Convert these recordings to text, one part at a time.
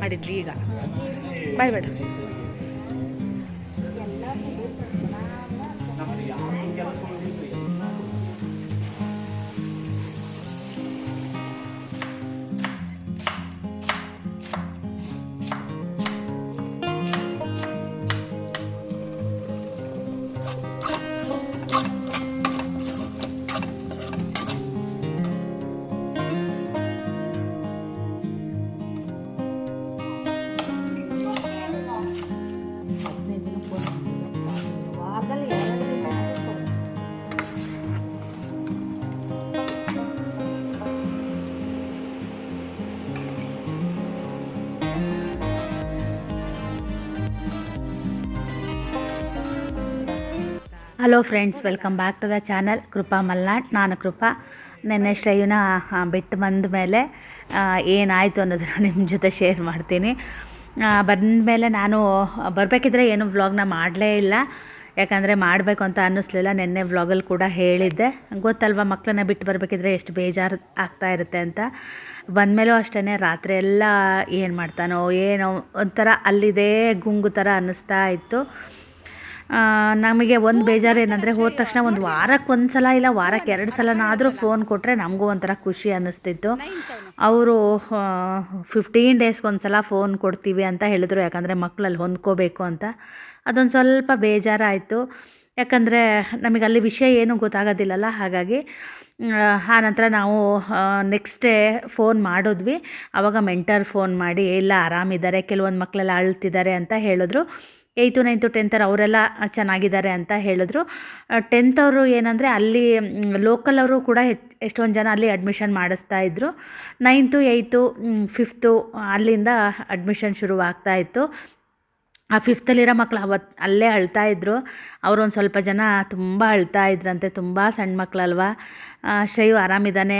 ಮಾಡಿದ್ಲಿ ಈಗ. ಬಾಯ್ ಬೇಡ. Hello friends welcome back to the channel Krupa Malnad ನಾನು ಕೃಪಾ ನೆನ್ನೆ ಶ್ರೇಯುನ ಬಿಟ್ಟು ಬಂದ ಮೇಲೆ ಏನಾಯಿತು ಅನ್ನೋದನ್ನ ನಿಮ್ಮ ಜೊತೆ ಶೇರ್ ಮಾಡ್ತೀನಿ. ಬಂದ ಮೇಲೆ ನಾನು, ಬರಬೇಕಿದ್ರೆ ಏನು ವ್ಲಾಗ್ನ ಮಾಡಲೇ ಇಲ್ಲ. ಯಾಕಂದರೆ ಮಾಡಬೇಕು ಅಂತ ಅನ್ನಿಸ್ಲಿಲ್ಲ, ನಿನ್ನೆ ವ್ಲಾಗಲ್ಲಿ ಕೂಡ ಹೇಳಿದ್ದೆ. ಗೊತ್ತಲ್ವ ಮಕ್ಕಳನ್ನ ಬಿಟ್ಟು ಬರಬೇಕಿದ್ರೆ ಎಷ್ಟು ಬೇಜಾರು ಆಗ್ತಾ ಇರುತ್ತೆ ಅಂತ. ಬಂದಮೇಲೂ ಅಷ್ಟೇ ರಾತ್ರಿ ಎಲ್ಲ ಏನು ಮಾಡ್ತಾನೋ ಏನೋ ಒಂಥರ ಅಲ್ಲಿದೆ ಗುಂಗು ಥರ ಅನ್ನಿಸ್ತಾ ಇತ್ತು. ನಮಗೆ ಒಂದು ಬೇಜಾರು ಏನಂದರೆ ಹೋದ ತಕ್ಷಣ ಒಂದು ವಾರಕ್ಕೆ ಒಂದು ಸಲ ಇಲ್ಲ ವಾರಕ್ಕೆ ಎರಡು ಸಲನಾದರೂ ಫೋನ್ ಕೊಟ್ಟರೆ ನಮಗೂ ಒಂಥರ ಖುಷಿ ಅನ್ನಿಸ್ತಿತ್ತು. ಅವರು ಫಿಫ್ಟೀನ್ ಡೇಸ್ಗೆ ಒಂದು ಸಲ ಫೋನ್ ಕೊಡ್ತೀವಿ ಅಂತ ಹೇಳಿದ್ರು, ಯಾಕಂದರೆ ಮಕ್ಕಳಲ್ಲಿ ಹೊಂದ್ಕೋಬೇಕು ಅಂತ. ಅದೊಂದು ಸ್ವಲ್ಪ ಬೇಜಾರಾಯಿತು. ಯಾಕಂದರೆ ನಮಗೆ ಅಲ್ಲಿ ವಿಷಯ ಏನೂ ಗೊತ್ತಾಗೋದಿಲ್ಲಲ್ಲ, ಹಾಗಾಗಿ, ಆ ನಂತರ ನಾವು ನೆಕ್ಸ್ಟ್ ಡೇ ಫೋನ್ ಮಾಡಿದ್ವಿ. ಆವಾಗ ಮೆಂಟರ್ ಫೋನ್ ಮಾಡಿ ಎಲ್ಲ ಆರಾಮಿದ್ದಾರೆ ಕೆಲವೊಂದು ಮಕ್ಕಳೆಲ್ಲ ಅಳ್ತಿದ್ದಾರೆ ಅಂತ ಹೇಳಿದ್ರು. ಏಯ್ತು, ನೈನ್ತು, ಟೆಂತರ್ ಅವರೆಲ್ಲ ಚೆನ್ನಾಗಿದ್ದಾರೆ ಅಂತ ಹೇಳಿದ್ರು. ಟೆಂತ್ ಅವರು ಏನಂದರೆ ಅಲ್ಲಿ ಲೋಕಲ್ ಅವರು ಕೂಡ ಎಷ್ಟೊಂದು ಜನ ಅಲ್ಲಿ ಅಡ್ಮಿಷನ್ ಮಾಡಿಸ್ತಾ ಇದ್ದರು ನೈನ್ತು, ಏಯ್ತು ಫಿಫ್ತು ಅಲ್ಲಿಂದ ಅಡ್ಮಿಷನ್ ಶುರುವಾಗ್ತಾ ಇತ್ತು. ಆ ಫಿಫ್ತಲ್ಲಿರೋ ಮಕ್ಕಳು ಅವತ್ತು ಅಲ್ಲೇ ಅಳ್ತಾ ಇದ್ದರು ಅವರು ಒಂದು ಸ್ವಲ್ಪ ಜನ ತುಂಬ ಅಳ್ತಾ ಇದ್ರಂತೆ, ತುಂಬ ಸಣ್ಣ ಮಕ್ಕಳಲ್ವಾ ಶ್ರೇಯು ಆರಾಮಿದ್ದಾನೆ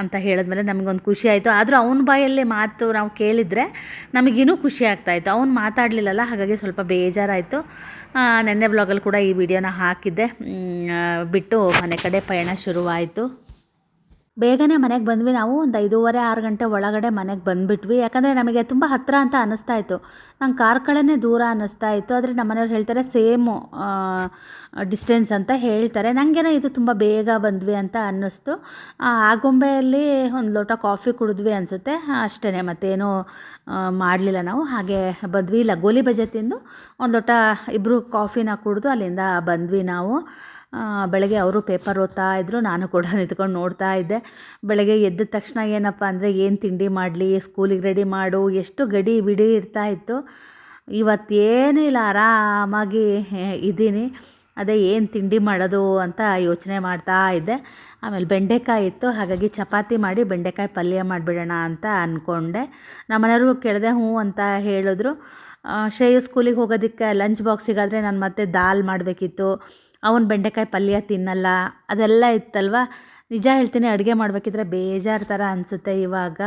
ಅಂತ ಹೇಳಿದ್ಮೇಲೆ ನಮಗೊಂದು ಖುಷಿ ಆಯಿತು. ಆದರೂ ಅವನ ಬಾಯಲ್ಲಿ ಮಾತು ನಾವು ಕೇಳಿದರೆ ನಮಗಿನ್ನೂ ಖುಷಿ ಆಗ್ತಾಯಿತ್ತು ಅವ್ನು ಮಾತಾಡಲಿಲ್ಲಲ್ಲ, ಹಾಗಾಗಿ ಸ್ವಲ್ಪ ಬೇಜಾರಾಯಿತು. ನೆನ್ನೆ ಬ್ಲಾಗಲ್ಲಿ ಕೂಡ ಈ ವಿಡಿಯೋನ ಹಾಕಿದ್ದೆ. ಬಿಟ್ಟು ಮನೆ ಕಡೆ ಪಯಣ ಶುರುವಾಯಿತು. ಬೇಗನೆ ಮನೆಗೆ ಬಂದ್ವಿ ನಾವು ಒಂದು ಐದೂವರೆ, ಆರು ಗಂಟೆ ಒಳಗಡೆ ಮನೆಗೆ ಬಂದುಬಿಟ್ವಿ. ಯಾಕಂದರೆ ನಮಗೆ ತುಂಬ ಹತ್ತಿರ ಅಂತ ಅನ್ನಿಸ್ತಾ ಇತ್ತು. ನಂಗೆ ಕಾರ್ಕಳನೇ ದೂರ ಅನ್ನಿಸ್ತಾ ಇತ್ತು. ಆದರೆ ನಮ್ಮ ಮನೆಯವ್ರು ಹೇಳ್ತಾರೆ, ಸೇಮು ಡಿಸ್ಟೆನ್ಸ್ ಅಂತ ಹೇಳ್ತಾರೆ. ನನಗೇನೋ ಇದು ತುಂಬ ಬೇಗ ಬಂದ್ವಿ ಅಂತ ಅನ್ನಿಸ್ತು. ಆಗೊಂಬೆಯಲ್ಲಿ ಒಂದು ಲೋಟ ಕಾಫಿ ಕುಡಿದ್ವಿ ಅನಿಸುತ್ತೆ. ಅಷ್ಟೇ ಮತ್ತೇನೂ ಮಾಡಲಿಲ್ಲ ನಾವು. ಹಾಗೆ ಬಂದ್ವಿ ಗೋಲಿ ಬಜೆ ತಿಂದು. ಒಂದು ಲೋಟ ಇಬ್ಬರು ಕಾಫಿನ ಕುಡಿದು ಅಲ್ಲಿಂದ ಬಂದ್ವಿ ನಾವು. ಬೆಳಗ್ಗೆ ಅವರು ಪೇಪರ್ ಓದ್ತಾ ಇದ್ದರು ನಾನು ಕೂಡ ನಿಂತ್ಕೊಂಡು ನೋಡ್ತಾ ಇದ್ದೆ. ಬೆಳಗ್ಗೆ ಎದ್ದ ತಕ್ಷಣ ಏನಪ್ಪ ಅಂದರೆ, ಏನು ತಿಂಡಿ ಮಾಡಲಿ, ಸ್ಕೂಲಿಗೆ ರೆಡಿ ಮಾಡು, ಎಷ್ಟು ಗಡಿ ಬಿಡಿ ಇರ್ತಾ ಇತ್ತು. ಇವತ್ತೇನೂ ಇಲ್ಲ, ಆರಾಮಾಗಿ ಇದ್ದೀನಿ. ಅದೇ ಏನು ತಿಂಡಿ ಮಾಡೋದು ಅಂತ ಯೋಚನೆ ಮಾಡ್ತಾ ಇದ್ದೆ. ಆಮೇಲೆ ಬೆಂಡೆಕಾಯಿ ಇತ್ತು, ಹಾಗಾಗಿ ಚಪಾತಿ ಮಾಡಿ ಬೆಂಡೆಕಾಯಿ ಪಲ್ಯ ಮಾಡಿಬಿಡೋಣ ಅಂತ ಅಂದ್ಕೊಂಡೆ ನಮ್ಮನೆಯವರು ಕೇಳಿದೆ, ಹ್ಞೂ ಅಂತ ಹೇಳಿದ್ರು. ಶ್ರೇಯು ಸ್ಕೂಲಿಗೆ ಹೋಗೋದಕ್ಕೆ ಲಂಚ್ ಬಾಕ್ಸಿಗಾದರೆ ನಾನು ಮತ್ತೆ ದಾಲ್ ಮಾಡಬೇಕಿತ್ತು. ಅವನು ಬೆಂಡೆಕಾಯಿ ಪಲ್ಯ ತಿನ್ನಲ್ಲ, ಅದೆಲ್ಲ ಇತ್ತಲ್ವ? ನಿಜ ಹೇಳ್ತೀನಿ, ಅಡುಗೆ ಮಾಡಬೇಕಿದ್ರೆ ಬೇಜಾರು ಥರ ಅನಿಸುತ್ತೆ ಇವಾಗ.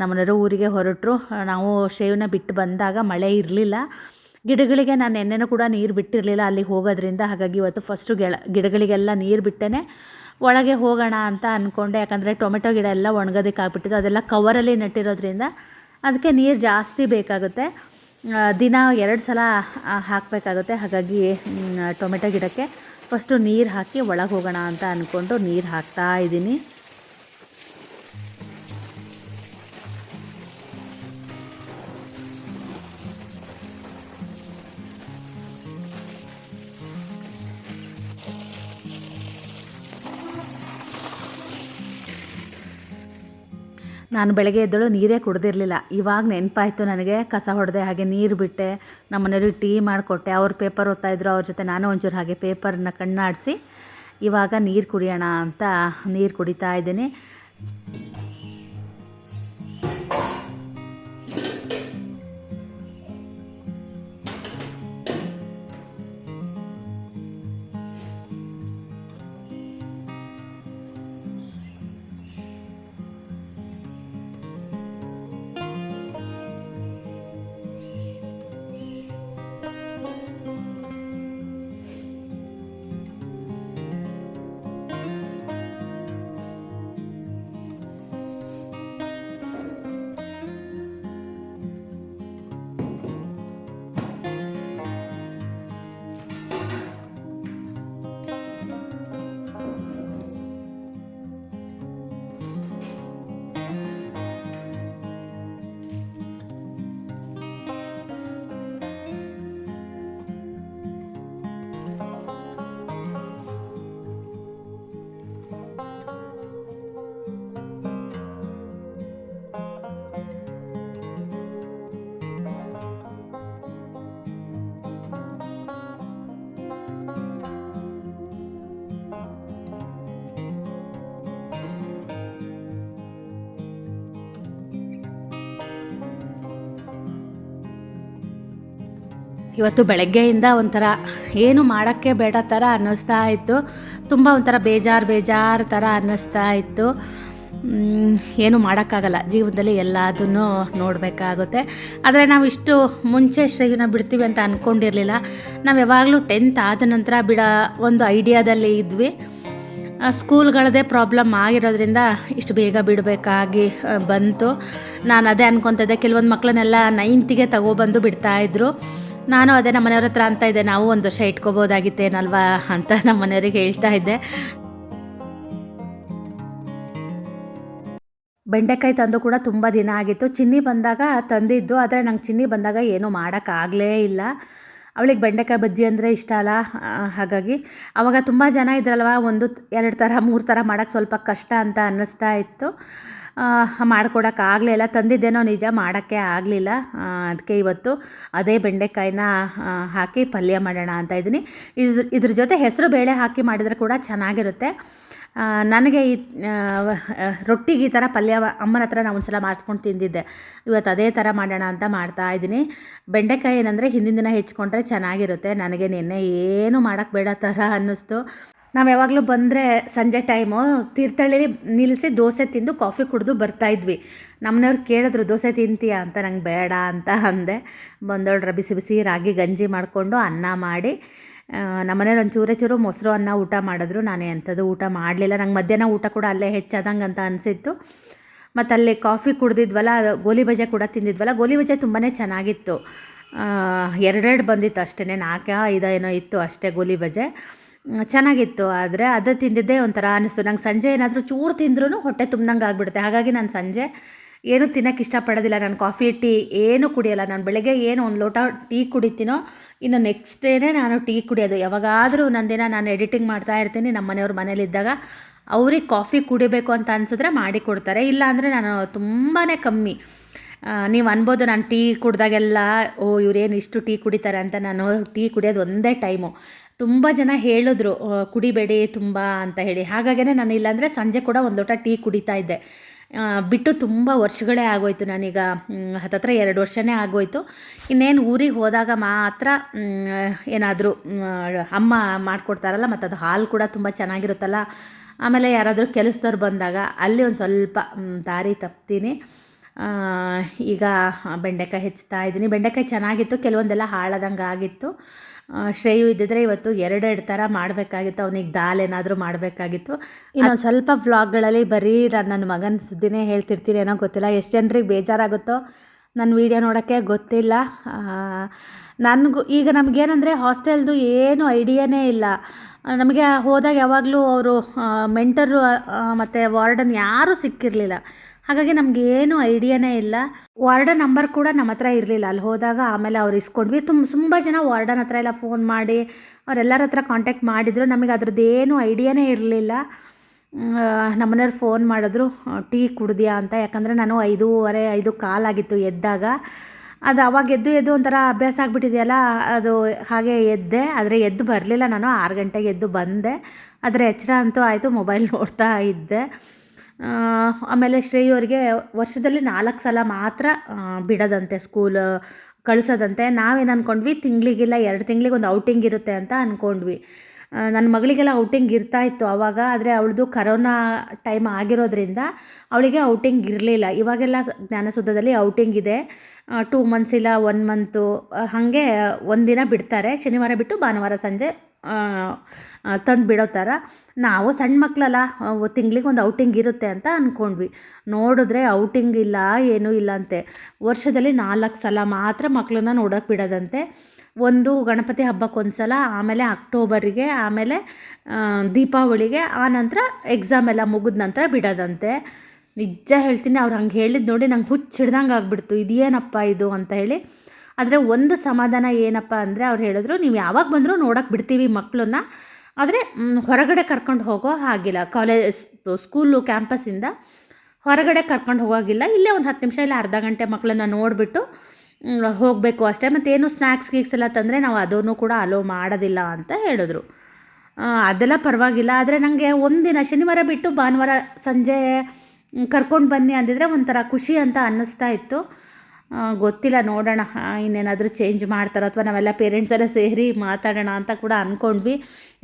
ನಮ್ಮನೆಯವರು ಊರಿಗೆ ಹೊರಟರು. ನಾವು ಶೇವ್ನ ಬಿಟ್ಟು ಬಂದಾಗ ಮಳೆ ಇರಲಿಲ್ಲ. ಗಿಡಗಳಿಗೆ ನಾನು ನೆನ್ನೆನೂ ಕೂಡ ನೀರು ಬಿಟ್ಟಿರಲಿಲ್ಲ ಅಲ್ಲಿಗೆ ಹೋಗೋದ್ರಿಂದ. ಹಾಗಾಗಿ ಇವತ್ತು ಫಸ್ಟು ಗೆಳ ಗಿಡಗಳಿಗೆಲ್ಲ ನೀರು ಬಿಟ್ಟೇ ಒಳಗೆ ಹೋಗೋಣ ಅಂತ ಅಂದ್ಕೊಂಡೆ ಯಾಕಂದರೆ ಟೊಮೆಟೊ ಗಿಡ ಎಲ್ಲ ಒಣಗೋದಕ್ಕೆ ಆಗ್ಬಿಟ್ಟಿದ್ದು ಅದೆಲ್ಲ ಕವರಲ್ಲಿ ನೆಟ್ಟಿರೋದ್ರಿಂದ ಅದಕ್ಕೆ ನೀರು ಜಾಸ್ತಿ ಬೇಕಾಗುತ್ತೆ. ದಿನ ಎರಡು ಸಲ ಹಾಕಬೇಕಾಗುತ್ತೆ. ಹಾಗಾಗಿ ಟೊಮೆಟೊ ಗಿಡಕ್ಕೆ ಫಸ್ಟು ನೀರು ಹಾಕಿ ಒಳಗೆ ಹೋಗೋಣ ಅಂತ ಅಂದ್ಕೊಂಡು ನೀರು ಹಾಕ್ತಾ ಇದ್ದೀನಿ ನಾನು ಬೆಳಗ್ಗೆ ಎದ್ದಳು ನೀರೇ ಕುಡ್ದಿರಲಿಲ್ಲ. ಇವಾಗ ನೆನಪಾಯಿತು ನನಗೆ. ಕಸ ಹೊಡೆದೆ, ಹಾಗೆ ನೀರು ಬಿಟ್ಟೆ. ನಮ್ಮ ಮನೆಯವ್ರಿಗೆ ಟೀ ಮಾಡಿಕೊಟ್ಟೆ. ಅವ್ರು ಪೇಪರ್ ಓದ್ತಾಯಿದ್ರು ಅವ್ರ ಜೊತೆ ನಾನು ಒಂಚೂರು ಹಾಗೆ ಪೇಪರನ್ನ ಕಣ್ಣಾಡಿಸಿ, ಇವಾಗ ನೀರು ಕುಡಿಯೋಣ ಅಂತ ನೀರು ಕುಡಿತಾ ಇದ್ದೀನಿ. ಇವತ್ತು ಬೆಳಗ್ಗೆಯಿಂದ ಒಂಥರ ಏನು ಮಾಡೋಕ್ಕೆ ಬೇಡ ಥರ ಅನ್ನಿಸ್ತಾ ಇತ್ತು. ತುಂಬ ಒಂಥರ ಬೇಜಾರು ಬೇಜಾರು ಥರ ಅನ್ನಿಸ್ತಾ ಇತ್ತು. ಏನು ಮಾಡೋಕ್ಕಾಗಲ್ಲ. ಜೀವನದಲ್ಲಿ ಎಲ್ಲದನ್ನು ನೋಡಬೇಕಾಗುತ್ತೆ. ಆದರೆ ನಾವು ಇಷ್ಟು ಮುಂಚೆ ಶ್ರೇಯನ ಬಿಡ್ತೀವಿ ಅಂತ ಅಂದ್ಕೊಂಡಿರಲಿಲ್ಲ ನಾವು ಯಾವಾಗಲೂ ಟೆಂತ್ ಆದ ನಂತರ ಬಿಡ ಒಂದು ಐಡಿಯಾದಲ್ಲಿ ಇದ್ವಿ. ಸ್ಕೂಲ್ಗಳದೇ ಪ್ರಾಬ್ಲಮ್ ಆಗಿರೋದ್ರಿಂದ ಇಷ್ಟು ಬೇಗ ಬಿಡಬೇಕಾಗಿ ಬಂತು. ನಾನು ಅದೇ ಅನ್ಕೊತಿದ್ದೆ. ಕೆಲವೊಂದು ಮಕ್ಕಳನ್ನೆಲ್ಲ ನೈನ್ತಿಗೆ ತಗೊಬಂದು ಬಿಡ್ತಾಯಿದ್ರು ನಾನು ಅದೇ ನಮ್ಮ ಮನೆಯವ್ರ ಹತ್ರ ಅಂತ ಇದ್ದೆ. ನಾವು ಒಂದು ವರ್ಷ ಇಟ್ಕೋಬೋದಾಗಿತ್ತೇನಲ್ವಾ ಅಂತ ನಮ್ಮ ಮನೆಯವ್ರಿಗೆ ಹೇಳ್ತಾ ಇದ್ದೆ. ಬೆಂಡೆಕಾಯಿ ತಂದು ಕೂಡ ತುಂಬ ದಿನ ಆಗಿತ್ತು. ಚಿನ್ನಿ ಬಂದಾಗ ತಂದಿದ್ದು, ಆದರೆ ನಂಗೆ ಚಿನ್ನಿ ಬಂದಾಗ ಏನೂ ಮಾಡೋಕ್ಕಾಗಲೇ ಇಲ್ಲ. ಅವಳಿಗೆ ಬೆಂಡೆಕಾಯಿ ಬಜ್ಜಿ ಅಂದರೆ ಇಷ್ಟ ಅಲ್ಲ ಹಾಗಾಗಿ. ಆವಾಗ ತುಂಬ ಜನ ಇದ್ರಲ್ವ, ಒಂದು ಎರಡು ಥರ ಮೂರು ಥರ ಮಾಡೋಕ್ಕೆ ಸ್ವಲ್ಪ ಕಷ್ಟ ಅಂತ ಅನ್ನಿಸ್ತಾ ಇತ್ತು. ಮಾಡ್ಕೊಡೋಕ್ಕಾಗಲೇ ಇಲ್ಲ. ತಂದಿದ್ದೇನೋ ನಿಜ, ಮಾಡೋಕ್ಕೆ ಆಗಲಿಲ್ಲ. ಅದಕ್ಕೆ ಇವತ್ತು ಅದೇ ಬೆಂಡೆಕಾಯಿನ ಹಾಕಿ ಪಲ್ಯ ಮಾಡೋಣ ಅಂತ ಇದ್ದೀನಿ. ಇದ್ರ ಜೊತೆ ಹೆಸರು ಬೇಳೆ ಹಾಕಿ ಮಾಡಿದರೆ ಕೂಡ ಚೆನ್ನಾಗಿರುತ್ತೆ. ನನಗೆ ಈ ರೊಟ್ಟಿಗೆ ಈ ಥರ ಪಲ್ಯ ಅಮ್ಮನ ಹತ್ರ ನಾನು ಒಂದ್ಸಲ ಮಾಡಿಸ್ಕೊಂಡು ತಿಂದಿದ್ದೆ. ಇವತ್ತು ಅದೇ ಥರ ಮಾಡೋಣ ಅಂತ ಮಾಡ್ತಾ ಇದ್ದೀನಿ. ಬೆಂಡೆಕಾಯಿ ಏನಂದರೆ ಹಿಂದಿನ ದಿನ ಹೆಚ್ಕೊಂಡ್ರೆ ಚೆನ್ನಾಗಿರುತ್ತೆ. ನನಗೆ ನಿನ್ನೆ ಏನು ಮಾಡೋಕ್ಕೆ ಬೇಡ ಥರ ಅನ್ನಿಸ್ತು. ನಾವು ಯಾವಾಗಲೂ ಬಂದರೆ ಸಂಜೆ ಟೈಮು ತೀರ್ಥಹಳ್ಳಿ ನಿಲ್ಲಿಸಿ ದೋಸೆ ತಿಂದು ಕಾಫಿ ಕುಡಿದು ಬರ್ತಾಯಿದ್ವಿ ನಮ್ಮನೆಯವ್ರು ಕೇಳಿದ್ರು, ದೋಸೆ ತಿಂತೀಯಾ? ಅಂತ. ನಂಗೆ ಬೇಡ ಅಂತ ಅಂದೆ. ಬಂದೋಳ್ರ ಬಿಸಿ ಬಿಸಿ ರಾಗಿ ಗಂಜಿ ಮಾಡಿಕೊಂಡು ಅನ್ನ ಮಾಡಿ ನಮ್ಮ ನಮ್ಮನೇಲಿ ಒಂದು ಚೂರೇ ಚೂರು ಮೊಸರು ಅನ್ನ ಊಟ ಮಾಡಿದ್ರು. ನಾನು ಎಂಥದ್ದು ಊಟ ಮಾಡಲಿಲ್ಲ. ನಂಗೆ ಮಧ್ಯಾಹ್ನ ಊಟ ಕೂಡ ಅಲ್ಲೇ ಹೆಚ್ಚಾದಂಗೆ ಅಂತ ಅನಿಸಿತ್ತು. ಮತ್ತು ಅಲ್ಲಿ ಕಾಫಿ ಕುಡ್ದಿದ್ವಲ್ಲ, ಗೋಲಿ ಬಜೆ ಕೂಡ ತಿಂದಿದ್ವಲ್ಲ, ಗೋಲಿ ಬಜೆ ತುಂಬಾ ಚೆನ್ನಾಗಿತ್ತು. ಎರಡೆರಡು ಬಂದಿತ್ತು ಅಷ್ಟೇ ನಾಲ್ಕು, ಐದು, ಏನೋ ಇತ್ತು ಅಷ್ಟೇ ಗೋಲಿ ಬಜೆ. ಚೆನ್ನಾಗಿತ್ತು, ಆದರೆ ಅದು ತಿಂದಿದ್ದೇ ಒಂಥರ ಅನ್ನಿಸ್ತು ನಂಗೆ ಸಂಜೆ ಏನಾದರೂ ಚೂರು ತಿಂದ್ರೂ ಹೊಟ್ಟೆ ತುಂಬ್ದಂಗೆ ಆಗಿಬಿಡುತ್ತೆ. ಹಾಗಾಗಿ ನಾನು ಸಂಜೆ ಏನು ತಿನ್ನೋಕ್ಕೆ ಇಷ್ಟಪಡೋದಿಲ್ಲ. ನಾನು ಕಾಫಿ, ಟೀ ಏನೂ ಕುಡಿಯೋಲ್ಲ. ನಾನು ಬೆಳಗ್ಗೆ ಏನು ಒಂದು ಲೋಟ ಟೀ ಕುಡಿತೀನೋ, ಇನ್ನು ನೆಕ್ಸ್ಟ್ ಡೇನೇ ನಾನು ಟೀ ಕುಡಿಯೋದು. ಯಾವಾಗಾದರೂ ನಂದಿನ ನಾನು ಎಡಿಟಿಂಗ್ ಮಾಡ್ತಾ ಇರ್ತೀನಿ ನಮ್ಮ ಮನೆಯವ್ರ ಮನೇಲಿದ್ದಾಗ. ಅವ್ರಿಗೆ ಕಾಫಿ ಕುಡಿಬೇಕು ಅಂತ ಅನ್ಸಿದ್ರೆ ಮಾಡಿ ಕೊಡ್ತಾರೆ. ಇಲ್ಲ ಅಂದರೆ ನಾನು ತುಂಬಾ ಕಮ್ಮಿ. ನೀವು ಅನ್ಬೋದು ನಾನು ಟೀ ಕುಡ್ದಾಗೆಲ್ಲ, ಓ ಇವ್ರೇನು ಇಷ್ಟು ಟೀ ಕುಡಿತಾರೆ ಅಂತ ನಾನು ಟೀ ಕುಡಿಯೋದು ಒಂದೇ ಟೈಮು. ತುಂಬ ಜನ ಹೇಳಿದ್ರು ಕುಡಿಬೇಡಿ ತುಂಬ ಅಂತ ಹೇಳಿ. ಹಾಗಾಗೇ ನಾನು ಇಲ್ಲಾಂದರೆ ಸಂಜೆ ಕೂಡ ಒಂದು ಲೋಟ ಟೀ ಕುಡಿತಾ ಇದ್ದೆ. ಬಿಟ್ಟು ತುಂಬ ವರ್ಷಗಳೇ ಆಗೋಯ್ತು ನಾನೀಗ. ಹತ್ತತ್ರ ಎರಡು ವರ್ಷನೇ ಆಗೋಯ್ತು. ಇನ್ನೇನು ಊರಿಗೆ ಹೋದಾಗ ಮಾತ್ರ ಏನಾದರೂ ಅಮ್ಮ ಮಾಡಿಕೊಡ್ತಾರಲ್ಲ, ಮತ್ತು ಅದು ಹಾಲು ಕೂಡ ತುಂಬ ಚೆನ್ನಾಗಿರುತ್ತಲ್ಲ. ಆಮೇಲೆ ಯಾರಾದರೂ ಕೆಲಸದವ್ರು ಬಂದಾಗ ಅಲ್ಲಿ ಒಂದು ಸ್ವಲ್ಪ ದಾರಿ ತಪ್ತೀನಿ. ಈಗ ಬೆಂಡೆಕಾಯಿ ಹೆಚ್ಚುತ್ತಾ ಇದ್ದೀನಿ. ಬೆಂಡೆಕಾಯಿ ಚೆನ್ನಾಗಿತ್ತು, ಕೆಲವೊಂದೆಲ್ಲ ಹಾಳಾದಂಗೆ ಆಗಿತ್ತು ಶ್ರೇಯು ಇದ್ದಿದ್ರೆ ಇವತ್ತು ಎರಡೆರಡು ಥರ ಮಾಡಬೇಕಾಗಿತ್ತು. ಅವನಿಗೆ ದಾಲ್ ಏನಾದರೂ ಮಾಡಬೇಕಾಗಿತ್ತು. ಇನ್ನು ಸ್ವಲ್ಪ ವ್ಲಾಗ್ಗಳಲ್ಲಿ ಬರೀ ನಾನು ನನ್ನ ಮಗನ ಸುದ್ದಿನೇ ಹೇಳ್ತಿರ್ತೀನಿ. ಏನೋ ಗೊತ್ತಿಲ್ಲ. ಎಷ್ಟು ಜನರಿಗೆ ಬೇಜಾರಾಗುತ್ತೋ ನನ್ನ ವೀಡಿಯೋ ನೋಡೋಕ್ಕೆ ಗೊತ್ತಿಲ್ಲ. ನನಗೂ ಈಗ ನಮಗೇನಂದರೆ ಹಾಸ್ಟೆಲ್ದು ಏನು ಐಡಿಯಾನೇ ಇಲ್ಲ. ನಮಗೆ ಹೋದಾಗ ಯಾವಾಗಲೂ ಅವರು ಮೆಂಟರು ಮತ್ತು ವಾರ್ಡನ್ ಯಾರೂ ಸಿಕ್ಕಿರಲಿಲ್ಲ. ಹಾಗಾಗಿ ನಮ್ಗೆ ಏನು ಐಡಿಯಾನೇ ಇಲ್ಲ. ವಾರ್ಡ ನಂಬರ್ ಕೂಡ ನಮ್ಮ ಹತ್ರ ಇರಲಿಲ್ಲ. ಅಲ್ಲಿ ಹೋದಾಗ ಆಮೇಲೆ ಅವ್ರು ಇಸ್ಕೊಂಡ್ವಿ. ತುಂಬ ತುಂಬ ಜನ ವಾರ್ಡನ್ ಹತ್ರ ಎಲ್ಲ ಫೋನ್ ಮಾಡಿ, ಅವರೆಲ್ಲರ ಹತ್ರ ಕಾಂಟ್ಯಾಕ್ಟ್ ಮಾಡಿದ್ರು. ನಮಗೆ ಅದ್ರದ್ದು ಐಡಿಯಾನೇ ಇರಲಿಲ್ಲ. ನಮ್ಮನೆಯವ್ರು ಫೋನ್ ಮಾಡಿದ್ರು, ಟೀ ಕುಡ್ದಿಯಾ ಅಂತ? ಯಾಕಂದರೆ ನಾನು ಐದೂವರೆ, ಐದು ಕಾಲಾಗಿತ್ತು ಎದ್ದಾಗ. ಅದು ಅವಾಗ ಎದ್ದು ಎದ್ದು ಒಂಥರ ಅಭ್ಯಾಸ ಆಗಿಬಿಟ್ಟಿದೆಯಲ್ಲ, ಅದು ಹಾಗೆ ಎದ್ದೆ. ಆದರೆ ಎದ್ದು ಬರಲಿಲ್ಲ ನಾನು. ಆರು ಗಂಟೆಗೆ ಎದ್ದು ಬಂದೆ. ಆದರೆ ಎಚ್ಚರ ಅಂತೂ ಆಯಿತು ಮೊಬೈಲ್ ನೋಡ್ತಾ ಇದ್ದೆ. ಆಮೇಲೆ ಶ್ರೇಯು ಅವರಿಗೆ ವರ್ಷದಲ್ಲಿ ನಾಲ್ಕು ಸಲ ಮಾತ್ರ ಬಿಡೋದಂತೆ ಸ್ಕೂಲ್ ಕಳಿಸೋದಂತೆ. ನಾವೇನು ಅಂದ್ಕೊಂಡ್ವಿ ತಿಂಗಳಿಗಿಲ್ಲ ಎರಡು ತಿಂಗಳಿಗೆ ಒಂದು ಔಟಿಂಗ್ ಇರುತ್ತೆ ಅಂತ ಅಂದ್ಕೊಂಡ್ವಿ ನನ್ನ ಮಗಳಿಗೆಲ್ಲ ಔಟಿಂಗ್ ಇರ್ತಾ ಇತ್ತು ಆವಾಗ ಆದರೆ ಅವಳದು ಕರೋನಾ ಟೈಮ್ ಆಗಿರೋದ್ರಿಂದ ಅವಳಿಗೆ ಔಟಿಂಗ್ ಇರಲಿಲ್ಲ. ಇವಾಗೆಲ್ಲ ಜ್ಞಾನಸುಧದಲ್ಲಿ ಔಟಿಂಗ್ ಇದೆ. ಟೂ ಮಂತ್ಸ್ ಇಲ್ಲ ಒನ್ ಮಂತು ಹಾಗೆ ಒಂದಿನ ಬಿಡ್ತಾರೆ. ಶನಿವಾರ ಬಿಟ್ಟು ಭಾನುವಾರ ಸಂಜೆ ತಂದು ಬಿಡೋ ಥರ. ನಾವು ಸಣ್ಣ ಮಕ್ಕಳಲ್ಲ ತಿಂಗ್ಳಿಗೆ ಒಂದು ಔಟಿಂಗ್ ಇರುತ್ತೆ ಅಂತ ಅಂದ್ಕೊಂಡ್ವಿ ನೋಡಿದ್ರೆ ಔಟಿಂಗ್ ಇಲ್ಲ, ಏನೂ ಇಲ್ಲ ಅಂತೆ. ವರ್ಷದಲ್ಲಿ ನಾಲ್ಕು ಸಲ ಮಾತ್ರ ಮಕ್ಕಳನ್ನ ನೋಡೋಕೆ ಬಿಡೋದಂತೆ. ಒಂದು ಗಣಪತಿ ಹಬ್ಬಕ್ಕೆ ಒಂದು ಸಲ, ಆಮೇಲೆ ಅಕ್ಟೋಬರಿಗೆ, ಆಮೇಲೆ ದೀಪಾವಳಿಗೆ, ಆ ನಂತರ ಎಕ್ಸಾಮ್ ಎಲ್ಲ ಮುಗಿದ ನಂತರ ಬಿಡೋದಂತೆ. ನಿಜ ಹೇಳ್ತೀನಿ, ಅವ್ರು ಹಂಗೆ ಹೇಳಿದ್ದು ನೋಡಿ ನಂಗೆ ಹುಚ್ಚು ಹಿಡ್ದಂಗೆ ಆಗ್ಬಿಡ್ತು. ಇದೇನಪ್ಪ ಇದು ಅಂತ ಹೇಳಿ. ಆದರೆ ಒಂದು ಸಮಾಧಾನ ಏನಪ್ಪ ಅಂದರೆ ಅವ್ರು ಹೇಳಿದ್ರು, ನೀವು ಯಾವಾಗ ಬಂದರೂ ನೋಡೋಕೆ ಬಿಡ್ತೀವಿ ಮಕ್ಕಳನ್ನ ಆದರೆ ಹೊರಗಡೆ ಕರ್ಕೊಂಡು ಹೋಗೋ ಹಾಗಿಲ್ಲ. ಕಾಲೇಜ್, ಸ್ಕೂಲು ಕ್ಯಾಂಪಸ್ಸಿಂದ ಹೊರಗಡೆ ಕರ್ಕೊಂಡು ಹೋಗೋಗಿಲ್ಲ. ಇಲ್ಲೇ ಒಂದು ಹತ್ತು ನಿಮಿಷ ಇಲ್ಲ ಅರ್ಧ ಗಂಟೆ ಮಕ್ಕಳನ್ನ ನೋಡಿಬಿಟ್ಟು ಹೋಗಬೇಕು ಅಷ್ಟೇ. ಮತ್ತೇನು ಸ್ನ್ಯಾಕ್ಸ್ ಗೀಕ್ಸ್ ಎಲ್ಲ ತಂದರೆ ನಾವು ಅದನ್ನು ಕೂಡ ಅಲೋ ಮಾಡೋದಿಲ್ಲ ಅಂತ ಹೇಳಿದ್ರು. ಅದೆಲ್ಲ ಪರವಾಗಿಲ್ಲ. ಆದರೆ ನನಗೆ ಒಂದಿನ ಶನಿವಾರ ಬಿಟ್ಟು ಭಾನುವಾರ ಸಂಜೆ ಕರ್ಕೊಂಡು ಬನ್ನಿ ಅಂದಿದ್ರೆ ಒಂಥರ ಖುಷಿ ಅಂತ ಅನ್ನಿಸ್ತಾ ಇತ್ತು. ಗೊತ್ತಿಲ್ಲ, ನೋಡೋಣ ಇನ್ನೇನಾದರೂ ಚೇಂಜ್ ಮಾಡ್ತಾರೋ ಅಥವಾ ನಾವೆಲ್ಲ ಪೇರೆಂಟ್ಸ್ ಎಲ್ಲ ಸೇರಿ ಮಾತಾಡೋಣ ಅಂತ ಕೂಡ ಅಂದ್ಕೊಂಡ್ವಿ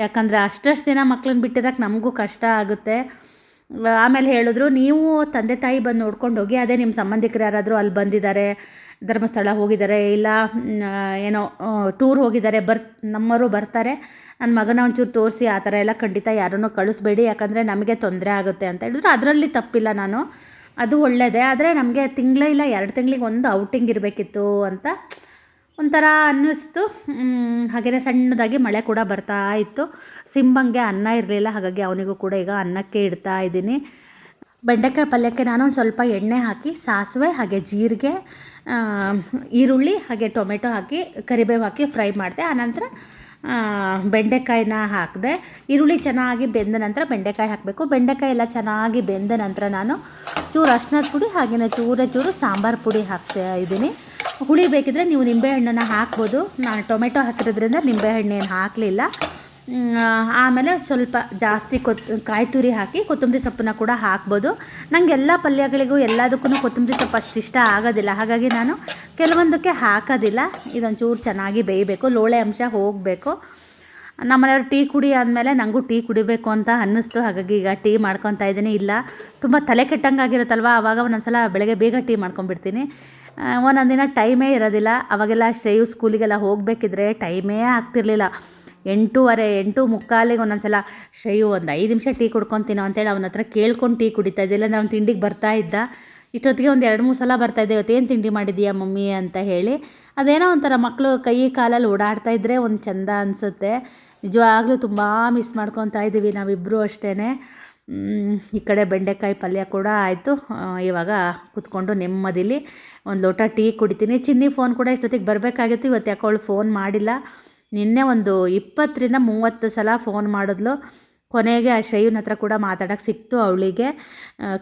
ಯಾಕಂದರೆ ಅಷ್ಟಷ್ಟು ದಿನ ಮಕ್ಳನ್ನ ಬಿಟ್ಟಿರೋಕೆ ನಮಗೂ ಕಷ್ಟ ಆಗುತ್ತೆ. ಆಮೇಲೆ ಹೇಳಿದ್ರು, ನೀವು ತಂದೆ ತಾಯಿ ಬಂದು ನೋಡ್ಕೊಂಡು ಹೋಗಿ, ಅದೇ ನಿಮ್ಮ ಸಂಬಂಧಿಕರು ಯಾರಾದರೂ ಅಲ್ಲಿ ಬಂದಿದ್ದಾರೆ, ಧರ್ಮಸ್ಥಳ ಹೋಗಿದ್ದಾರೆ, ಇಲ್ಲ ಏನೋ ಟೂರ್ ಹೋಗಿದ್ದಾರೆ, ಬರ್ ನಮ್ಮವರು ಬರ್ತಾರೆ ನನ್ನ ಮಗನ ಒಂಚೂರು ತೋರಿಸಿ, ಆ ಥರ ಎಲ್ಲ ಖಂಡಿತ ಯಾರನ್ನೂ ಕಳಿಸ್ಬೇಡಿ, ಯಾಕಂದರೆ ನಮಗೆ ತೊಂದರೆ ಆಗುತ್ತೆ ಅಂತ ಹೇಳಿದ್ರು. ಅದರಲ್ಲಿ ತಪ್ಪಿಲ್ಲ ನಾನು. ಅದು ಒಳ್ಳೆಯದೇ ಆದರೆ ನಮಗೆ ತಿಂಗಳ ಇಲ್ಲ, ಎರಡು ತಿಂಗಳಿಗೆ ಒಂದು ಔಟಿಂಗ್ ಇರಬೇಕಿತ್ತು ಅಂತ ಒಂಥರ ಅನ್ನಿಸ್ತು. ಹಾಗೆಯೇ ಸಣ್ಣದಾಗಿ ಮಳೆ ಕೂಡ ಬರ್ತಾ ಇತ್ತು. ಸಿಂಬಂಗೆ ಅನ್ನ ಇರಲಿಲ್ಲ, ಹಾಗಾಗಿ ಅವನಿಗೂ ಕೂಡ ಈಗ ಅನ್ನಕ್ಕೆ ಇಡ್ತಾ ಇದ್ದೀನಿ. ಬೆಂಡೆಕಾಯಿ ಪಲ್ಯಕ್ಕೆ ನಾನು ಸ್ವಲ್ಪ ಎಣ್ಣೆ ಹಾಕಿ, ಸಾಸಿವೆ, ಹಾಗೆ ಜೀರಿಗೆ ಈರುಳ್ಳಿ, ಹಾಗೆ ಟೊಮೆಟೊ ಹಾಕಿ, ಕರಿಬೇವು ಹಾಕಿ ಫ್ರೈ ಮಾಡಿದೆ. ಆನಂತರ ಬೆಂಡೆಕಾಯಿನ ಹಾಕಿದೆ, ಈರುಳ್ಳಿ ಚೆನ್ನಾಗಿ ಬೆಂದ ನಂತರ ಬೆಂಡೆಕಾಯಿ ಹಾಕಬೇಕು. ಬೆಂಡೆಕಾಯಿ ಎಲ್ಲ ಚೆನ್ನಾಗಿ ಬೆಂದ ನಂತರ ನಾನು ಚೂರು ಅರ್ಶಿನದ ಪುಡಿ ಹಾಗೆಯೇ ಚೂರ ಚೂರು ಸಾಂಬಾರು ಪುಡಿ ಹಾಕ್ತಾ ಇದ್ದೀನಿ. ಹುಳಿ ಬೇಕಿದ್ರೆ ನೀವು ನಿಂಬೆಹಣ್ಣನ್ನು ಹಾಕ್ಬೋದು. ನಾನು ಟೊಮೆಟೊ ಹಾಕಿರೋದ್ರಿಂದ ನಿಂಬೆಹಣ್ಣೇನು ಹಾಕಲಿಲ್ಲ. ಆಮೇಲೆ ಸ್ವಲ್ಪ ಜಾಸ್ತಿ ಕೊತ್, ಕಾಯಿ ತುರಿ ಹಾಕಿ ಕೊತ್ತಂಬರಿ ಸೊಪ್ಪನ್ನ ಕೂಡ ಹಾಕ್ಬೋದು. ನನಗೆ ಎಲ್ಲ ಪಲ್ಯಗಳಿಗೂ ಎಲ್ಲದಕ್ಕೂ ಕೊತ್ತಂಬರಿ ಸೊಪ್ಪು ಅಷ್ಟು ಇಷ್ಟ ಆಗೋದಿಲ್ಲ. ಹಾಗಾಗಿ ನಾನು ಕೆಲವೊಂದಕ್ಕೆ ಹಾಕೋದಿಲ್ಲ. ಇದೊಂಚೂರು ಚೆನ್ನಾಗಿ ಬೇಯಬೇಕು. ಲೋಳೆ ಅಂಶ ಹೋಗಬೇಕು. ನಮ್ಮನೆಯವ್ರು ಟೀ ಕುಡಿ ಆದಮೇಲೆ ನನಗೂ ಟೀ ಕುಡಿಬೇಕು ಅಂತ ಅನ್ನಿಸ್ತು. ಹಾಗಾಗಿ ಈಗ ಟೀ ಮಾಡ್ಕೊತಾ ಇದ್ದೀನಿ. ಇಲ್ಲ, ತುಂಬ ತಲೆ ಕೆಟ್ಟಂಗಾಗಿರುತ್ತಲ್ವ? ಆವಾಗ ಒಂದೊಂದ್ಸಲ ಬೆಳಗ್ಗೆ ಬೇಗ ಟೀ ಮಾಡ್ಕೊಂಡ್ಬಿಡ್ತೀನಿ. ಒಂದೊಂದು ದಿನ ಟೈಮೇ ಇರೋದಿಲ್ಲ. ಅವಾಗೆಲ್ಲ ಶ್ರೇಯು ಸ್ಕೂಲಿಗೆಲ್ಲ ಹೋಗಬೇಕಿದ್ರೆ ಟೈಮೇ ಆಗ್ತಿರ್ಲಿಲ್ಲ. ಎಂಟೂವರೆ, ಎಂಟು ಮುಕ್ಕಾಲಿಗೆ ಒಂದೊಂದು ಸಲ ಶ್ರೇಯು ಒಂದು ಐದು ನಿಮಿಷ ಟೀ ಕುಡ್ಕೊತೀನೋ ಅಂತೇಳಿ ಅವನ ಹತ್ರ ಕೇಳ್ಕೊಂಡು ಟೀ ಕುಡಿತಾ ಇದ್ದಿಲ್ಲ ಇಲ್ಲಾಂದ್ರೆ ಅವ್ನು ತಿಂಡಿಗೆ ಬರ್ತಾ ಇದ್ದ. ಇಷ್ಟೊತ್ತಿಗೆ ಒಂದು ಎರಡು ಮೂರು ಸಲ ಬರ್ತಾ ಇದ್ದೆ, ಇವತ್ತೇನು ತಿಂಡಿ ಮಾಡಿದೀಯಾ ಮಮ್ಮಿ ಅಂತ ಹೇಳಿ. ಅದೇನೋ ಒಂಥರ ಮಕ್ಕಳು ಕೈ ಕಾಲಲ್ಲಿ ಓಡಾಡ್ತಾ ಇದ್ದರೆ ಒಂದು ಚಂದ ಅನಿಸುತ್ತೆ. ನಿಜವಾಗ್ಲೂ ತುಂಬ ಮಿಸ್ ಮಾಡ್ಕೊತಾ ಇದ್ದೀವಿ ನಾವಿಬ್ಬರು ಅಷ್ಟೇ ಈ ಕಡೆ ಬೆಂಡೆಕಾಯಿ ಪಲ್ಯ ಕೂಡ ಆಯಿತು. ಇವಾಗ ಕುತ್ಕೊಂಡು ನೆಮ್ಮದಿಲಿ ಒಂದು ಲೋಟ ಟೀ ಕುಡಿತೀನಿ. ಚಿನ್ನಿ ಫೋನ್ ಕೂಡ ಇಷ್ಟೊತ್ತಿಗೆ ಬರಬೇಕಾಗಿತ್ತು, ಇವತ್ತು ಯಾಕೆ ಅವಳು ಫೋನ್ ಮಾಡಿಲ್ಲ. ನಿನ್ನೆ ಒಂದು ಇಪ್ಪತ್ತರಿಂದ ಮೂವತ್ತು ಸಲ ಫೋನ್ ಮಾಡಿದ್ಲು. ಕೊನೆಗೆ ಆ ಶ್ರೇಯನ್ ಹತ್ರ ಕೂಡ ಮಾತಾಡೋಕ್ಕೆ ಸಿಕ್ತು ಅವಳಿಗೆ.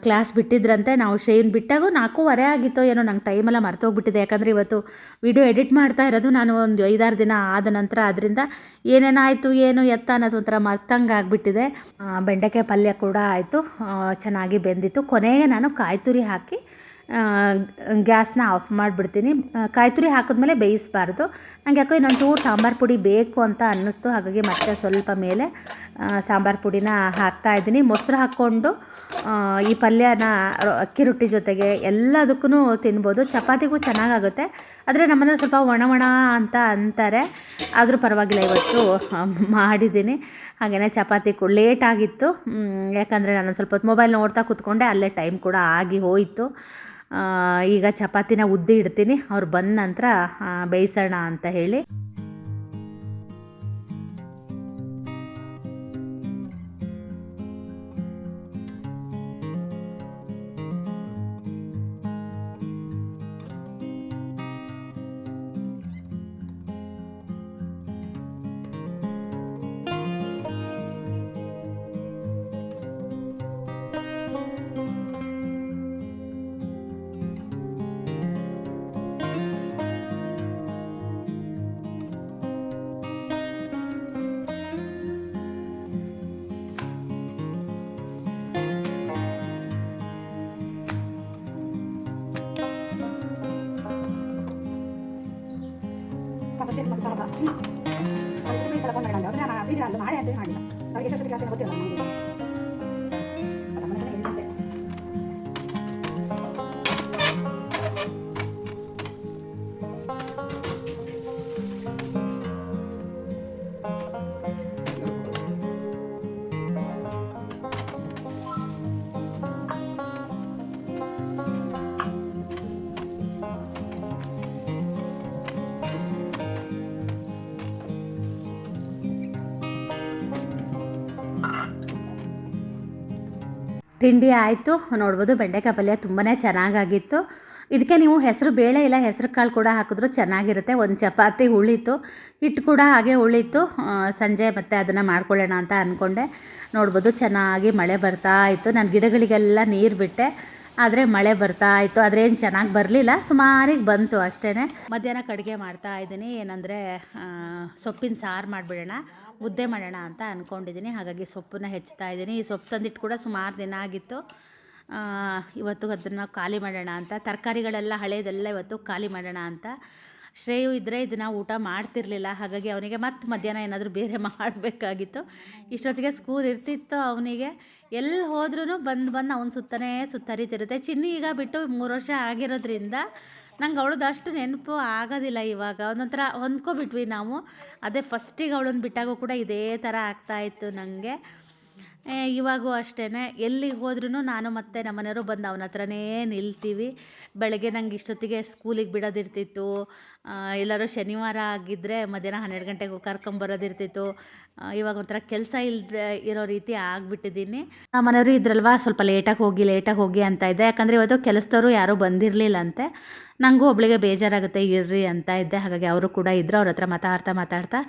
ಕ್ಲಾಸ್ ಬಿಟ್ಟಿದ್ರಂತೆ, ನಾವು ಶ್ರೇಯನ್ ಬಿಟ್ಟಾಗೂ ನಾಲ್ಕೂವರೆ ಆಗಿತ್ತು ಏನೋ, ನಂಗೆ ಟೈಮೆಲ್ಲ ಮರ್ತೋಗ್ಬಿಟ್ಟಿದೆ. ಯಾಕಂದರೆ ಇವತ್ತು ವಿಡಿಯೋ ಎಡಿಟ್ ಮಾಡ್ತಾ ಇರೋದು ನಾನು ಒಂದು ಐದಾರು ದಿನ ಆದ ನಂತರ. ಅದರಿಂದ ಏನೇನಾಯಿತು, ಏನು ಎತ್ತ ಅನ್ನೋದು ಒಂಥರ ಮರ್ತಂಗೆ ಆಗಿಬಿಟ್ಟಿದೆ. ಬೆಂಡೆಕಾಯಿ ಪಲ್ಯ ಕೂಡ ಆಯಿತು. ಚೆನ್ನಾಗಿ ಬೆಂದಿತ್ತು. ಕೊನೆಗೆ ನಾನು ಕಾಯಿ ತುರಿ ಹಾಕಿ ಗ್ಯಾಸ್ನ ಆಫ್ ಮಾಡಿಬಿಡ್ತೀನಿ. ಕಾಯಿ ತುರಿ ಹಾಕಿದ್ಮೇಲೆ ಬೇಯಿಸಬಾರ್ದು. ನಂಗೆ ಯಾಕೋ ಇನ್ನೊಂದು ಚೂರು ಸಾಂಬಾರು ಪುಡಿ ಬೇಕು ಅಂತ ಅನ್ನಿಸ್ತು. ಹಾಗಾಗಿ ಮತ್ತೆ ಸ್ವಲ್ಪ ಮೇಲೆ ಸಾಂಬಾರು ಪುಡಿನ ಹಾಕ್ತಾ ಇದ್ದೀನಿ. ಮೊಸರು ಹಾಕ್ಕೊಂಡು ಈ ಪಲ್ಯನ ಅಕ್ಕಿ ರೊಟ್ಟಿ ಜೊತೆಗೆ ಎಲ್ಲದಕ್ಕೂ ತಿನ್ಬೋದು. ಚಪಾತಿಗೂ ಚೆನ್ನಾಗಾಗುತ್ತೆ. ಆದರೆ ನಮ್ಮನೇಲಿ ಸ್ವಲ್ಪ ಒಣ ಒಣ ಅಂತ ಅಂತಾರೆ. ಆದರೂ ಪರವಾಗಿಲ್ಲ, ಇವತ್ತು ಮಾಡಿದ್ದೀನಿ. ಹಾಗೆಯೇ ಚಪಾತಿ ಲೇಟ್ ಆಗಿತ್ತು. ಯಾಕಂದರೆ ನಾನು ಸ್ವಲ್ಪ ಮೊಬೈಲ್ ನೋಡ್ತಾ ಕೂತ್ಕೊಂಡೆ. ಅಲ್ಲೇ ಟೈಮ್ ಕೂಡ ಆಗಿ ಹೋಯಿತು. ಈಗ ಚಪಾತಿನ ಉದ್ದಿ ಇಡ್ತೀನಿ. ಅವ್ರು ಬಂದ ನಂತರ ಬೇಯಿಸೋಣ ಅಂತ ಹೇಳಿ. ಪಕ್ಕದ ಮಗ ಅವ್ರಿಗೆ ಕಳ್ಕೊಂಡು ಬೇಡ ಅಂದ್ರೆ ನಾನು ಬೀದಿ ಅಲ್ಲ ಮಾಡಿ ಅಂತ ಮಾಡಿಲ್ಲ ಅವ್ರಿಗೆ ಎಷ್ಟು ಕ್ಲಾಸ್ ಗೊತ್ತಿಲ್ಲ. ತಿಂಡಿ ಆಯಿತು. ನೋಡ್ಬೋದು ಬೆಂಡೆಕಾಯಿ ಪಲ್ಯ ತುಂಬಾ ಚೆನ್ನಾಗಾಗಿತ್ತು. ಇದಕ್ಕೆ ನೀವು ಹೆಸರು ಬೇಳೆ ಇಲ್ಲ, ಹೆಸರು ಕಾಳು ಕೂಡ ಹಾಕಿದ್ರು ಚೆನ್ನಾಗಿರುತ್ತೆ. ಒಂದು ಚಪಾತಿ ಉಳಿತು ಹಿಟ್ಟು ಕೂಡ ಹಾಗೆ ಉಳಿತು ಸಂಜೆ ಮತ್ತೆ ಅದನ್ನು ಮಾಡ್ಕೊಳ್ಳೋಣ ಅಂತ ಅಂದ್ಕೊಂಡೆ ನೋಡ್ಬೋದು ಚೆನ್ನಾಗಿ ಮಳೆ ಬರ್ತಾ ಇತ್ತು. ನಾನು ಗಿಡಗಳಿಗೆಲ್ಲ ನೀರು ಬಿಟ್ಟೆ. ಆದರೆ ಮಳೆ ಬರ್ತಾ ಇತ್ತು. ಆದರೆ ಏನು ಚೆನ್ನಾಗಿ ಬರಲಿಲ್ಲ. ಸುಮಾರಿಗೆ ಬಂತು ಅಷ್ಟೇ ಮಧ್ಯಾಹ್ನ ಕಡಿಗೆ ಮಾಡ್ತಾ ಇದ್ದೀನಿ. ಏನಂದರೆ ಸೊಪ್ಪಿನ ಸಾರು ಮಾಡಿಬಿಡೋಣ. ಮುದ್ದೆ ಮಾಡೋಣ ಅಂತ ಅಂದ್ಕೊಂಡಿದ್ದೀನಿ ಹಾಗಾಗಿ ಸೊಪ್ಪನ್ನ ಹೆಚ್ಚುತ್ತಾ ಇದ್ದೀನಿ. ಈ ಸೊಪ್ಪು ತಂದಿಟ್ಟು ಕೂಡ ಸುಮಾರು ದಿನ ಆಗಿತ್ತು. ಇವತ್ತು ಅದನ್ನು ಖಾಲಿ ಮಾಡೋಣ ಅಂತ. ತರಕಾರಿಗಳೆಲ್ಲ ಹಳೆಯದೆಲ್ಲ ಇವತ್ತು ಖಾಲಿ ಮಾಡೋಣ ಅಂತ. ಶ್ರೇಯು ಇದ್ದರೆ ಇದನ್ನು ಊಟ ಮಾಡ್ತಿರ್ಲಿಲ್ಲ. ಹಾಗಾಗಿ ಅವನಿಗೆ ಮತ್ತೆ ಮಧ್ಯಾಹ್ನ ಏನಾದರೂ ಬೇರೆ ಮಾಡಬೇಕಾಗಿತ್ತು. ಇಷ್ಟೊತ್ತಿಗೆ ಸ್ಕೂಲ್ ಇರ್ತಿತ್ತು ಅವನಿಗೆ. ಎಲ್ಲಿ ಹೋದ್ರೂ ಬಂದು ಬಂದು ಅವ್ನ ಸುತ್ತನೇ ಸುತ್ತರಿತಿರುತ್ತೆ. ಚಿನ್ನಿ ಈಗ ಬಿಟ್ಟು ಮೂರು ವರ್ಷ ಆಗಿರೋದ್ರಿಂದ ನಂಗೆ ಅವಳದ್ದು ಅಷ್ಟು ನೆನಪು ಆಗೋದಿಲ್ಲ ಇವಾಗ. ಒಂದೊಂಥರ ಹೊಂದ್ಕೊಬಿಟ್ವಿ ನಾವು. ಅದೇ ಫಸ್ಟಿಗೆ ಅವಳನ್ನ ಬಿಟ್ಟಾಗೂ ಕೂಡ ಇದೇ ಥರ ಆಗ್ತಾಯಿತ್ತು ನನಗೆ ಇವಾಗೂ ಅಷ್ಟೇ ಎಲ್ಲಿಗೆ ಹೋದ್ರೂ ನಾನು ಮತ್ತು ನಮ್ಮ ಮನೆಯವರು ಬಂದು ಅವನ ಹತ್ರನೇ ನಿಲ್ತೀವಿ. ಬೆಳಗ್ಗೆ ನಂಗೆ ಇಷ್ಟೊತ್ತಿಗೆ ಸ್ಕೂಲಿಗೆ ಬಿಡೋದಿರ್ತಿತ್ತು. ಎಲ್ಲರೂ ಶನಿವಾರ ಆಗಿದ್ದರೆ ಮಧ್ಯಾಹ್ನ ಹನ್ನೆರಡು ಗಂಟೆಗೆ ಕರ್ಕೊಂಬರೋದಿರ್ತಿತ್ತು ಇವಾಗ ಒಂಥರ ಕೆಲಸ ಇಲ್ಲದೆ ಇರೋ ರೀತಿ ಆಗಿಬಿಟ್ಟಿದ್ದೀನಿ. ನಮ್ಮ ಮನೆಯವರು ಇದ್ರಲ್ವಾ, ಸ್ವಲ್ಪ ಲೇಟಾಗಿ ಹೋಗಿ ಲೇಟಾಗಿ ಹೋಗಿ ಅಂತ ಇದ್ದೆ. ಯಾಕಂದರೆ ಇವತ್ತು ಕೆಲಸದವರು ಯಾರೂ ಬಂದಿರಲಿಲ್ಲ ಅಂತೆ ನನಗೂ ಒಬ್ಳಿಗೆ ಬೇಜಾರಾಗುತ್ತೆ, ಇರ್ರಿ ಅಂತ ಇದ್ದೆ. ಹಾಗಾಗಿ ಅವರು ಕೂಡ ಇದ್ದರು ಅವ್ರ ಹತ್ರ ಮಾತಾಡ್ತಾ ಮಾತಾಡ್ತಾ.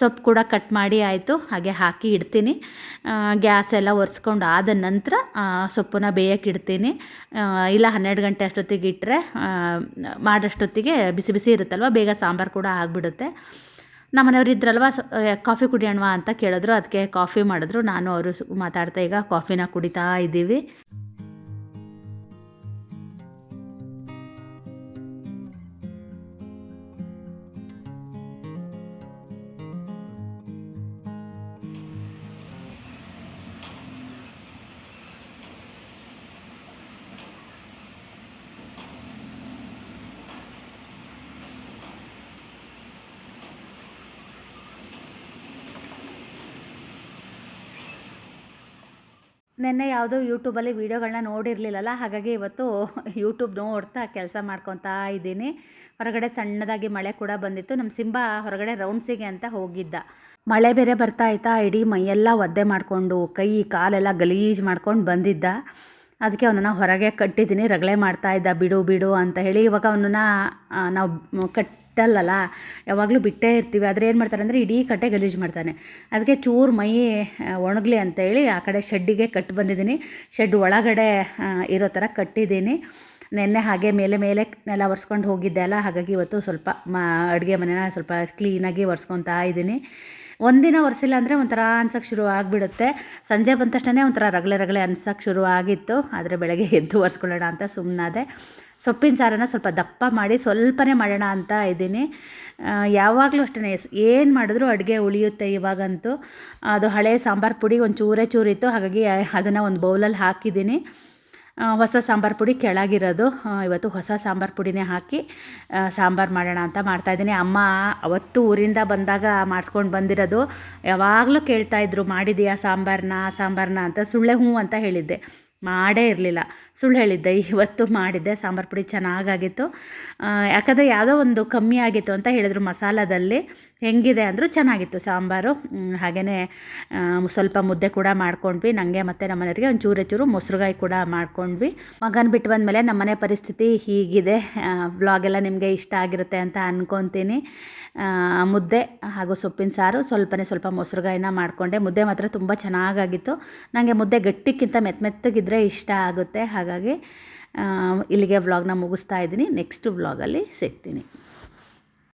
ಸೊಪ್ಪು ಕೂಡ ಕಟ್ ಮಾಡಿ ಆಯಿತು, ಹಾಗೆ ಹಾಕಿ ಇಡ್ತೀನಿ. ಗ್ಯಾಸ್ ಎಲ್ಲ ಒರೆಸ್ಕೊಂಡು ಆದ ನಂತರ ಸೊಪ್ಪನ್ನ ಬೇಯಕ್ಕೆ ಇಡ್ತೀನಿ. ಇಲ್ಲ ಹನ್ನೆರಡು ಗಂಟೆ ಅಷ್ಟೊತ್ತಿಗೆ ಇಟ್ಟರೆ ಮಾಡೋಷ್ಟೊತ್ತಿಗೆ ಬಿಸಿ ಬಿಸಿ ಇರುತ್ತಲ್ವ, ಬೇಗ ಸಾಂಬಾರು ಕೂಡ ಆಗಿಬಿಡುತ್ತೆ. ನಮ್ಮ ಮನೆಯವ್ರು ಇದ್ರಲ್ವ ಕಾಫಿ ಕುಡಿಯೋಣವಾ ಅಂತ ಕೇಳಿದ್ರು, ಅದಕ್ಕೆ ಕಾಫಿ ಮಾಡಿದ್ರು. ನಾನು ಅವರು ಮಾತಾಡ್ತಾ ಈಗ ಕಾಫಿನ ಕುಡಿತಾ ಇದ್ದೀವಿ. ಯಾವುದೋ ಯೂಟ್ಯೂಬಲ್ಲಿ ವೀಡಿಯೋಗಳನ್ನ ನೋಡಿರಲಿಲ್ಲಲ್ಲ, ಹಾಗಾಗಿ ಇವತ್ತು ಯೂಟ್ಯೂಬ್ ನೋಡ್ತಾ ಕೆಲಸ ಮಾಡ್ಕೊತಾ ಇದ್ದೀನಿ. ಹೊರಗಡೆ ಸಣ್ಣದಾಗಿ ಮಳೆ ಕೂಡ ಬಂದಿತ್ತು. ನಮ್ಮ ಸಿಂಬ ಹೊರಗಡೆ ರೌಂಡ್ಸಿಗೆ ಅಂತ ಹೋಗಿದ್ದ. ಮಳೆ ಬೇರೆ ಬರ್ತಾ ಆಯ್ತಾ ಇಡೀ ಮೈಯೆಲ್ಲ ಒದ್ದೆ ಮಾಡಿಕೊಂಡು, ಕೈ, ಕಾಲೆಲ್ಲ ಗಲೀಜು ಮಾಡ್ಕೊಂಡು ಬಂದಿದ್ದ. ಅದಕ್ಕೆ ಅವನನ್ನು ಹೊರಗೆ ಕಟ್ಟಿದ್ದೀನಿ, ರಗಳೆ ಮಾಡ್ತಾ ಇದ್ದ. ಬಿಡು ಬಿಡು ಅಂತ ಹೇಳಿ ಇವಾಗ ಅವನನ್ನು ನಾವು ಕಟ್ಟಲ್ಲಲ್ಲ ಯಾವಾಗಲೂ ಬಿಟ್ಟೇ ಇರ್ತೀವಿ. ಆದರೆ ಏನು ಮಾಡ್ತಾರೆ ಅಂದರೆ ಇಡೀ ಕಟ್ಟೆ ಗಲೀಜು ಮಾಡ್ತಾನೆ. ಅದಕ್ಕೆ ಚೂರು ಮೈ ಒಣಗಲಿ ಅಂತೇಳಿ ಆ ಕಡೆ ಶೆಡ್ಡಿಗೆ ಕಟ್ಟಿ ಬಂದಿದ್ದೀನಿ. ಶೆಡ್ ಒಳಗಡೆ ಇರೋ ಥರ ಕಟ್ಟಿದ್ದೀನಿ. ನೆನ್ನೆ ಹಾಗೆ ಮೇಲೆ ಮೇಲೆ ನೆಲ ಒರೆಸ್ಕೊಂಡು ಹೋಗಿದ್ದೆ ಅಲ್ಲ? ಹಾಗಾಗಿ ಇವತ್ತು ಸ್ವಲ್ಪ ಮ, ಅಡುಗೆ ಮನೆನ ಸ್ವಲ್ಪ ಕ್ಲೀನಾಗಿ ಒರೆಸ್ಕೊತಾ ಇದ್ದೀನಿ. ಒಂದಿನ ಒರೆಸಿಲ್ಲ ಅಂದರೆ ಒಂಥರ ಅನ್ಸಕ್ಕೆ ಶುರು ಆಗಿಬಿಡುತ್ತೆ. ಸಂಜೆ ಬಂದ ತಕ್ಷಣ ಒಂಥರ ರಗಳೆ ರಗಳೆ ಅನ್ಸಕ್ಕೆ ಶುರು ಆಗಿತ್ತು. ಆದರೆ ಬೆಳಗ್ಗೆ ಎದ್ದು ಒರೆಸ್ಕೊಳ್ಳೋಣ ಅಂತ ಸುಮ್ಮನಾದೆ ಸೊಪ್ಪಿನ ಸಾರನ್ನು ಸ್ವಲ್ಪ ದಪ್ಪ ಮಾಡಿ ಸ್ವಲ್ಪನೇ ಮಾಡೋಣ ಅಂತ ಇದ್ದೀನಿ. ಯಾವಾಗಲೂ ಅಷ್ಟೇ ಏನು ಮಾಡಿದ್ರು ಅಡುಗೆ ಉಳಿಯುತ್ತೆ ಇವಾಗಂತೂ. ಅದು ಹಳೆ ಸಾಂಬಾರು ಪುಡಿ ಒಂದು ಚೂರೇ ಚೂರಿತ್ತು, ಹಾಗಾಗಿ ಅದನ್ನು ಒಂದು ಬೌಲಲ್ಲಿ ಹಾಕಿದ್ದೀನಿ. ಹೊಸ ಸಾಂಬಾರು ಪುಡಿ ಕೆಳಗಿರೋದು. ಇವತ್ತು ಹೊಸ ಸಾಂಬಾರು ಪುಡಿನೇ ಹಾಕಿ ಸಾಂಬಾರು ಮಾಡೋಣ ಅಂತ ಮಾಡ್ತಾಯಿದ್ದೀನಿ ಅಮ್ಮ ಅವತ್ತು ಊರಿಂದ ಬಂದಾಗ ಮಾಡಿಸ್ಕೊಂಡು ಬಂದಿರೋದು. ಯಾವಾಗಲೂ ಕೇಳ್ತಾಯಿದ್ರು ಮಾಡಿದೀಯಾ ಸಾಂಬಾರನ್ನ ಸಾಂಬಾರನ್ನ ಅಂತ ಸುಳ್ಳೆ ಹ್ಞೂ ಅಂತ ಹೇಳಿದ್ದೆ. ಮಾಡೇ ಇರಲಿಲ್ಲ. ಸುಳ್ಳು ಹೇಳಿದ್ದೆ, ಇವತ್ತು ಮಾಡಿದ್ದೆ, ಸಾಂಬಾರು ಪುಡಿ ಚೆನ್ನಾಗಾಗಿತ್ತು. ಯಾಕಂದರೆ ಯಾವುದೋ ಒಂದು ಕಮ್ಮಿ ಆಗಿತ್ತು ಅಂತ ಹೇಳಿದ್ರು ಮಸಾಲದಲ್ಲಿ. ಹೆಂಗಿದೆ ಅಂದರೂ ಚೆನ್ನಾಗಿತ್ತು ಸಾಂಬಾರು. ಹಾಗೆಯೇ ಸ್ವಲ್ಪ ಮುದ್ದೆ ಕೂಡ ಮಾಡ್ಕೊಂಡ್ವಿ. ನನಗೆ ಮತ್ತು ನಮ್ಮ ಮನೆಯವರಿಗೆ ಒಂದು ಚೂರು ಚೂರು ಮೊಸರುಗಾಯಿ ಕೂಡ ಮಾಡ್ಕೊಂಡ್ವಿ. ಮಗನ ಬಿಟ್ಟು ಬಂದಮೇಲೆ ನಮ್ಮನೆ ಪರಿಸ್ಥಿತಿ ಹೀಗಿದೆ. ವ್ಲಾಗೆಲ್ಲ ನಿಮಗೆ ಇಷ್ಟ ಆಗಿರುತ್ತೆ ಅಂತ ಅಂದ್ಕೊತೀನಿ ಮುದ್ದೆ ಹಾಗೂ ಸೊಪ್ಪಿನ ಸಾರು ಸ್ವಲ್ಪನೇ ಸ್ವಲ್ಪ ಮೊಸರುಗಾಯಿನ ಮಾಡಿಕೊಂಡೆ. ಮುದ್ದೆ ಮಾತ್ರ ತುಂಬ ಚೆನ್ನಾಗಾಗಿತ್ತು. ನನಗೆ ಮುದ್ದೆ ಗಟ್ಟಿಕ್ಕಿಂತ ಮೆತ್ತ ಮೆತ್ತಗಿದ್ರೆ ಇಷ್ಟ ಆಗುತ್ತೆ. ಹಾಗಾಗಿ ಇಲ್ಲಿಗೆ ವ್ಲಾಗ್ನ ಮುಗಿಸ್ತಾ ಇದ್ದೀನಿ. ನೆಕ್ಸ್ಟ್ ವ್ಲಾಗಲ್ಲಿ ಸಿಗ್ತೀನಿ.